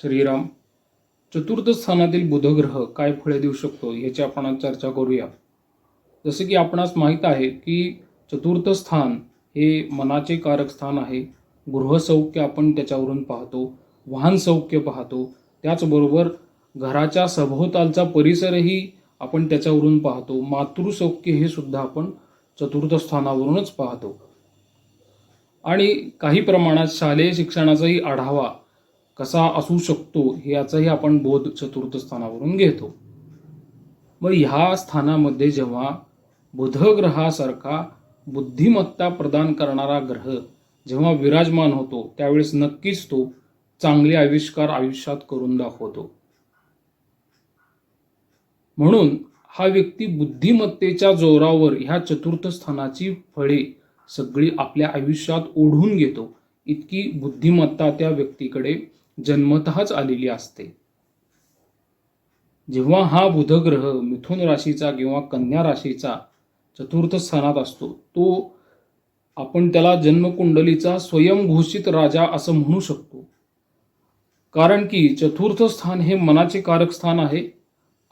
श्रीराम चतुर्थ स्थानातील बुधग्रह काय फळे देऊ शकतो याची आपण आज चर्चा करूया. जसे की आपणास माहीत आहे की चतुर्थ स्थान हे मनाचे कारक स्थान आहे. गृहसौख्य आपण त्याच्यावरून पाहतो वाहन सौख्य पाहतो. त्याचबरोबर घराच्या सभोवतालचा परिसरही आपण त्याच्यावरून पाहतो. मातृसौख्य हे सुद्धा आपण चतुर्थ स्थानावरूनच पाहतो. आणि काही प्रमाणात शालेय शिक्षणाचाही आढावा कसा असू शकतो याचाही आपण बोध चतुर्थ स्थानावरून घेतो. मग ह्या स्थानामध्ये जेव्हा बुधग्रहासारखा बुद्धिमत्ता प्रदान करणारा ग्रह जेव्हा विराजमान होतो त्यावेळेस नक्कीच तो चांगले आविष्कार आयुष्यात करून दाखवतो. म्हणून हा व्यक्ती बुद्धिमत्तेच्या जोरावर ह्या चतुर्थ स्थानाची फळे सगळी आपल्या आयुष्यात ओढून घेतो. इतकी बुद्धिमत्ता त्या व्यक्तीकडे जन्मतःच आलेली असते. जेव्हा हा बुधग्रह मिथुन राशीचा किंवा कन्या राशीचा चतुर्थ स्थानात असतो तो आपण त्याला जन्मकुंडलीचा स्वयंघोषित राजा असं म्हणू शकतो. कारण की चतुर्थ स्थान हे मनाचे कारक स्थान आहे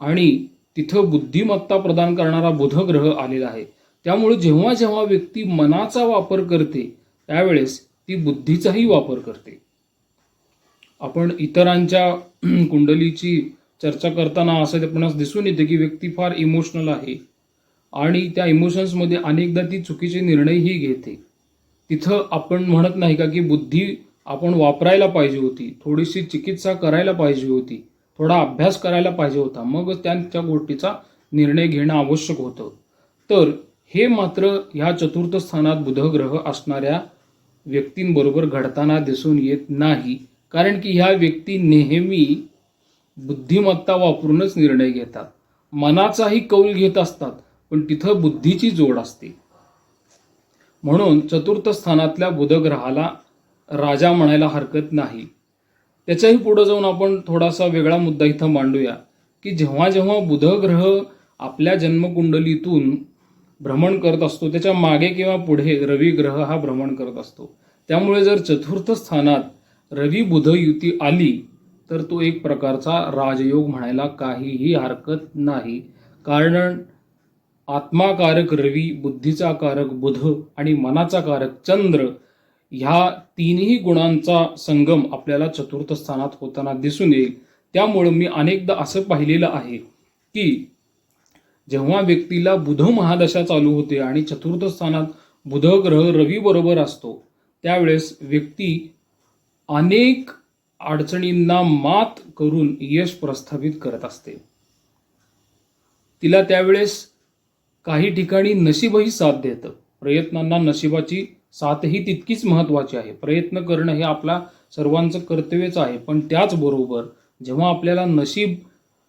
आणि तिथं बुद्धिमत्ता प्रदान करणारा बुधग्रह आलेला आहे. त्यामुळे जेव्हा जेव्हा व्यक्ती मनाचा वापर करते त्यावेळेस ती बुद्धीचाही वापर करते. आपण इतरांच्या कुंडलीची चर्चा करताना असं आपणास दिसून येते की व्यक्ती फार इमोशनल आहे. आणि त्या इमोशन्समध्ये अनेकदा ती चुकीचे निर्णयही घेते. तिथं आपण म्हणत नाही का की बुद्धी आपण वापरायला पाहिजे होती. थोडीशी चिकित्सा करायला पाहिजे होती. थोडा अभ्यास करायला पाहिजे होता. मग त्यांच्या गोष्टीचा निर्णय घेणं आवश्यक होतं. तर हे मात्र ह्या चतुर्थ स्थानात बुधग्रह असणाऱ्या व्यक्तींबरोबर घडताना दिसून येत नाही. कारण की ह्या व्यक्ती नेहमी बुद्धिमत्ता वापरूनच निर्णय घेतात. मनाचाही कौल घेत असतात पण तिथं बुद्धीची जोड असते. म्हणून चतुर्थ स्थानातल्या बुधग्रहाला राजा म्हणायला हरकत नाही. त्याच्याही पुढं जाऊन आपण थोडासा वेगळा मुद्दा इथं मांडूया की जेव्हा जेव्हा बुधग्रह आपल्या जन्मकुंडलीतून भ्रमण करत असतो त्याच्यामागे किंवा पुढे रवी ग्रह हा भ्रमण करत असतो. त्यामुळे जर चतुर्थ स्थानात रवी बुध युती आली तर तो एक प्रकारचा राजयोग म्हणायला काहीही हरकत नाही. कारण आत्माकारक रवी बुद्धीचा कारक बुध आणि मनाचा कारक चंद्र ह्या तिन्ही गुणांचा संगम आपल्याला चतुर्थ स्थानात होताना दिसून येईल. त्यामुळं मी अनेकदा असं पाहिलेलं आहे की जेव्हा व्यक्तीला बुध महादशा चालू होते आणि चतुर्थ स्थानात बुध ग्रह रवी बरोबर असतो त्यावेळेस व्यक्ती अनेक अडचणींना मात करून यश प्रस्थापित करत असते. तिला त्यावेळेस काही ठिकाणी नशीबही साथ देतं. प्रयत्नांना नशिबाची साथही तितकीच महत्वाची आहे. प्रयत्न करणं हे आपला सर्वांचं कर्तव्यच आहे. पण त्याचबरोबर जेव्हा आपल्याला नशीब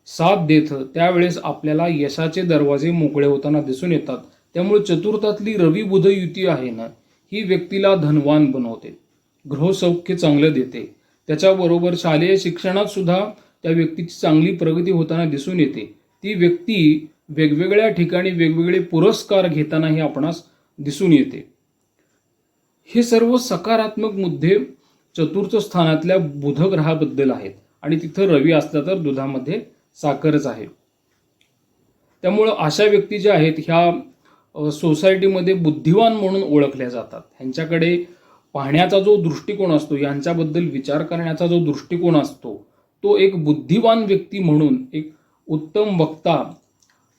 साथ देतं त्यावेळेस आपल्याला यशाचे दरवाजे मोकळे होताना दिसून येतात. त्यामुळे चतुर्थातली रवी बुध युती आहे ना ही व्यक्तीला धनवान बनवते. गृहसौख्य चांगलं देते. त्याच्याबरोबर शालेय शिक्षणात सुद्धा त्या व्यक्तीची चांगली प्रगती होताना दिसून येते. ती व्यक्ती वेगवेगळ्या ठिकाणी वेगवेगळे पुरस्कार घेतानाही आपणास दिसून येते. हे सर्व सकारात्मक मुद्दे चतुर्थ स्थानातल्या बुध ग्रहाबद्दल आहेत आणि तिथं रवी असला तर दुधामध्ये साखरच आहे. त्यामुळं अशा व्यक्ती ज्या आहेत ह्या सोसायटीमध्ये बुद्धिवान म्हणून ओळखल्या जातात. ह्यांच्याकडे पाहण्याचा जो दृष्टिकोन असतो यांच्याबद्दल विचार करण्याचा जो दृष्टिकोन असतो तो एक बुद्धिवान व्यक्ती म्हणून एक उत्तम वक्ता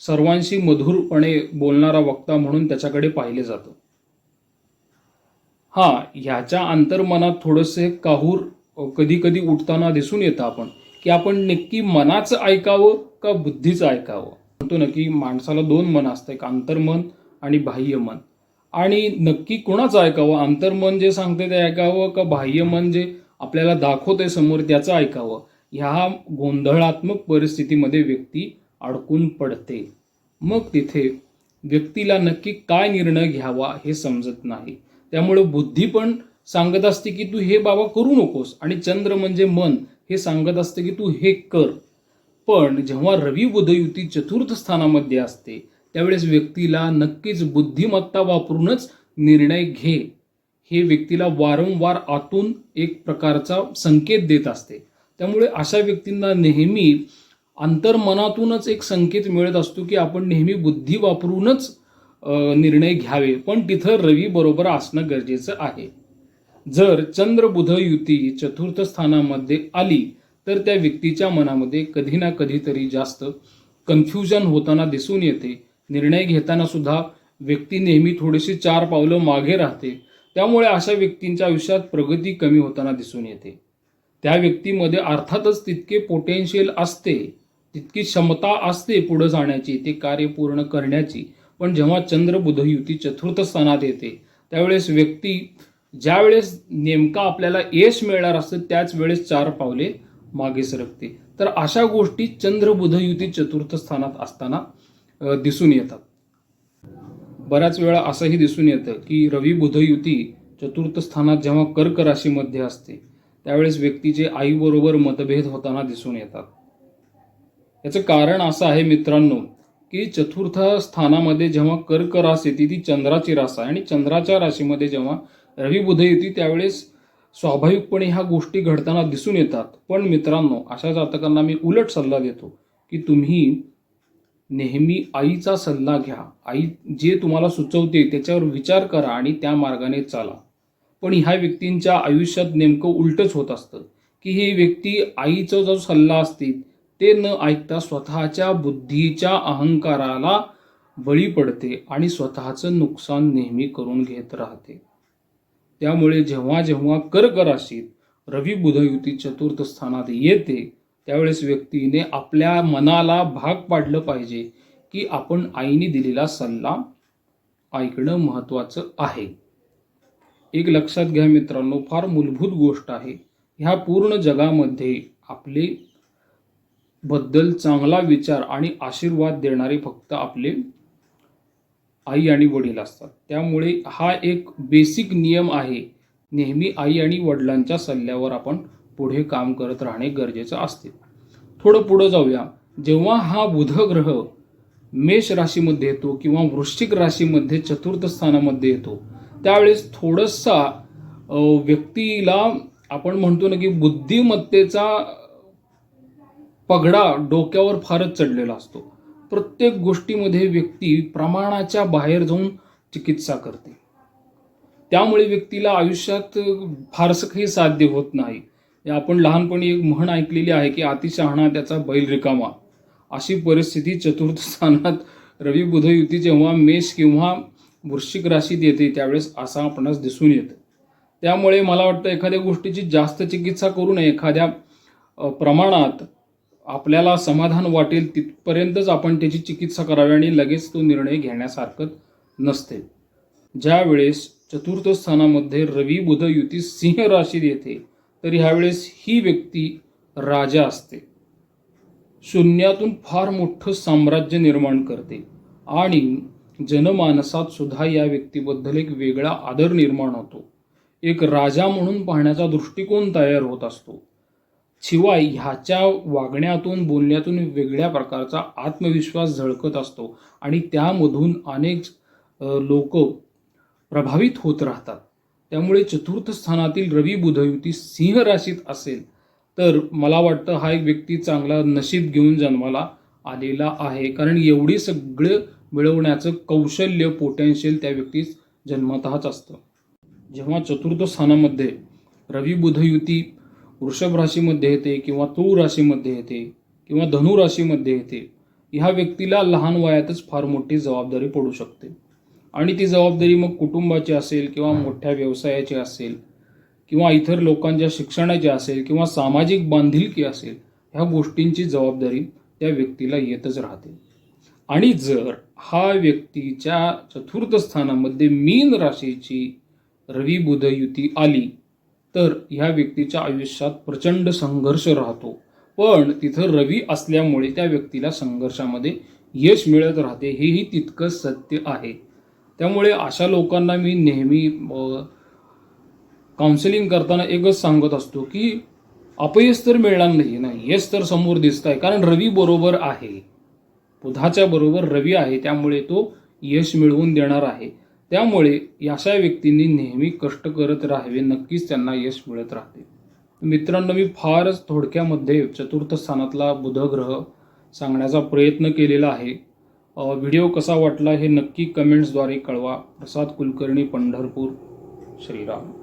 सर्वांशी मधुरपणे बोलणारा वक्ता म्हणून त्याच्याकडे पाहिले जातं. हा ह्याच्या अंतर्मनात थोडंसे काहूर कधी कधी उठताना दिसून येतं आपण की आपण नक्की मनाचं ऐकावं का बुद्धीचं ऐकावं? म्हणतो ना की माणसाला दोन मन असतं एक अंतर्मन आणि बाह्य मन. आणि नक्की कोणाचं ऐकावं? अंतर्मन जे सांगते ते ऐकावं का बाह्य मन जे आपल्याला दाखवते समोर त्याचं ऐकावं? ह्या गोंधळात्मक परिस्थितीमध्ये व्यक्ती अडकून पडते. मग तिथे व्यक्तीला नक्की काय निर्णय घ्यावा हे समजत नाही. त्यामुळे बुद्धी पण सांगत असते की तू हे बाबा करू नकोस आणि चंद्र म्हणजे मन हे सांगत असते की तू हे कर. पण जेव्हा रवी बुधयुती चतुर्थ स्थानामध्ये असते त्यावेळेस व्यक्तीला नक्कीच बुद्धिमत्ता वापरूनच निर्णय घे. हे व्यक्तीला वारंवार आतून एक प्रकारचा संकेत देत असते. त्यामुळे अशा व्यक्तींना नेहमी अंतर्मनातूनच एक संकेत मिळत असतो की आपण नेहमी बुद्धी वापरूनच निर्णय घ्यावे. पण तिथं रवी बरोबर असणं गरजेचं आहे. जर चंद्र बुध युती चतुर्थ स्थानामध्ये आली तर त्या व्यक्तीच्या मनामध्ये कधी ना कधीतरी जास्त कन्फ्युजन होताना दिसून येते. निर्णय घेताना सुद्धा व्यक्ती नेहमी थोडीशी चार पावलं मागे राहते. त्यामुळे अशा व्यक्तींच्या आयुष्यात प्रगती कमी होताना दिसून येते. त्या व्यक्तीमध्ये अर्थातच तितके पोटेन्शियल असते तितकी क्षमता असते पुढे जाण्याची ते कार्य पूर्ण करण्याची. पण जेव्हा चंद्र बुध युती चतुर्थ स्थानात येते त्यावेळेस व्यक्ती ज्या वेळेस नेमका आपल्याला यश मिळणार असतं त्याच वेळेस चार पावले मागे सरकते. तर अशा गोष्टी चंद्र बुध युती चतुर्थ स्थानात असताना दिसून येतात. बऱ्याच वेळा असंही दिसून येतं की रवी बुध युती चतुर्थ स्थानात जेव्हा कर्क राशीमध्ये असते त्यावेळेस व्यक्तीचे आईबरोबर मतभेद होताना दिसून येतात. याचं कारण असं आहे मित्रांनो की चतुर्थ स्थानामध्ये जेव्हा कर्क रास येते ती चंद्राची रास आहे आणि चंद्राच्या राशीमध्ये जेव्हा रवी बुध येते त्यावेळेस स्वाभाविकपणे ह्या गोष्टी घडताना दिसून येतात. पण मित्रांनो अशा जातकांना मी उलट सल्ला देतो की तुम्ही नेहमी आईचा सल्ला घ्या. आई जे तुम्हाला सुचवते त्याच्यावर विचार करा आणि त्या मार्गाने चाला. पण ह्या व्यक्तींच्या आयुष्यात नेमकं उलटच होत असतं. की ही व्यक्ती आईचा जो सल्ला असते ते न ऐकता स्वतःच्या बुद्धीच्या अहंकाराला बळी पडते आणि स्वतःचं नुकसान नेहमी करून घेत राहते. त्यामुळे जेव्हा जेव्हा कर्क राशीत रवी बुध युती चतुर्थ स्थानात येते त्यावेळेस व्यक्तीने आपल्या मनाला भाग पाडलं पाहिजे की आपण आईने दिलेला सल्ला ऐकणं महत्त्वाचं आहे. एक लक्षात घ्या मित्रांनो फार मूलभूत गोष्ट आहे. ह्या पूर्ण जगामध्ये आपले बद्दल चांगला विचार आणि आशीर्वाद देणारे फक्त आपले आई आणि वडील असतात. त्यामुळे हा एक बेसिक नियम आहे. नेहमी आई आणि वडिलांच्या सल्ल्यावर आपण पुढे काम करत राहणे गरजेचं असते. थोडं पुढं जाऊया. जेव्हा हा बुध ग्रह मेष राशीमध्ये येतो किंवा वृश्चिक राशीमध्ये चतुर्थ स्थानामध्ये येतो त्यावेळेस थोडंसा व्यक्तीला आपण म्हणतो ना की बुद्धिमत्तेचा पगडा डोक्यावर फारच चढलेला असतो. प्रत्येक गोष्टीमध्ये व्यक्ती प्रमाणाच्या बाहेर जाऊन चिकित्सा करते. त्यामुळे व्यक्तीला आयुष्यात फारसं काही साध्य होत नाही. आपण लहानपणी एक म्हण ऐकलेली आहे की अतिशहाणा त्याचा बैल रिकामा. अशी परिस्थिती चतुर्थ स्थानात रवी बुध युती जेव्हा मेष किंवा वृश्चिक राशीत येते त्यावेळेस असा आपणास दिसून येतं. त्यामुळे मला वाटतं एखाद्या गोष्टीची जास्त चिकित्सा करू नये. एखाद्या प्रमाणात आपल्याला समाधान वाटेल तिथपर्यंतच आपण त्याची चिकित्सा करावी आणि लगेच तो निर्णय घेण्यासारखं नसते. ज्यावेळेस चतुर्थ स्थानामध्ये रवी बुध युती सिंह राशीत येते तर ह्यावेळेस ही व्यक्ती राजा असते. शून्यातून फार मोठं साम्राज्य निर्माण करते आणि जनमानसात सुद्धा या व्यक्तीबद्दल एक वेगळा आदर निर्माण होतो. एक राजा म्हणून पाहण्याचा दृष्टिकोन तयार होत असतो. शिवाय ह्याच्या वागण्यातून बोलण्यातून वेगळ्या प्रकारचा आत्मविश्वास झळकत असतो आणि त्यामधून अनेक लोक प्रभावित होत राहतात. त्यामुळे चतुर्थ स्थानातील रवी बुधयुती सिंह राशीत असेल. तर मला वाटतं हा एक व्यक्ती चांगला नशीब घेऊन जन्माला आलेला आहे. कारण एवढी सगळं मिळवण्याचं कौशल्य पोटेन्शियल त्या व्यक्तीस जन्मतःच असतं. जेव्हा चतुर्थ स्थानामध्ये रवी बुध युती वृषभ राशीमध्ये येते किंवा तूळ राशीमध्ये येते किंवा धनु राशीमध्ये येते ह्या व्यक्तीला लहान वयातच फार मोठी जबाबदारी पडू शकते. आणि ती जबाबदारी मग कुटुंबाची असेल किंवा मोठ्या व्यवसायाची असेल किंवा इतर लोकांच्या शिक्षणाची असेल किंवा सामाजिक बांधिलकी असेल ह्या गोष्टींची जबाबदारी त्या व्यक्तीला येतच राहते. आणि जर हा व्यक्तीच्या चतुर्थ स्थानामध्ये मीन राशीची रवी बुध युती आली तर ह्या व्यक्तीच्या आयुष्यात प्रचंड संघर्ष राहतो. पण तिथं रवी असल्यामुळे त्या व्यक्तीला संघर्षामध्ये यश मिळत राहते हेही तितकंच सत्य आहे. त्यामुळे अशा लोकांना मी नेहमी काउन्सिलिंग करताना एकच सांगत असतो की अपयश तर मिळणार नाही ना यश तर समोर दिसत आहे कारण रवी बरोबर आहे. बुधाच्या बरोबर रवी आहे त्यामुळे तो यश मिळवून देणार आहे. त्यामुळे अशा व्यक्तींनी नेहमी कष्ट करत राहावे नक्कीच त्यांना यश मिळत राहते. मित्रांनो मी फारच थोडक्यामध्ये चतुर्थ स्थानातला बुधग्रह सांगण्याचा प्रयत्न केलेला आहे. व्हिडिओ कसा वाटला हे नक्की कमेंट्सद्वारे कळवा. प्रसाद कुलकर्णी पंढरपूर श्रीराम.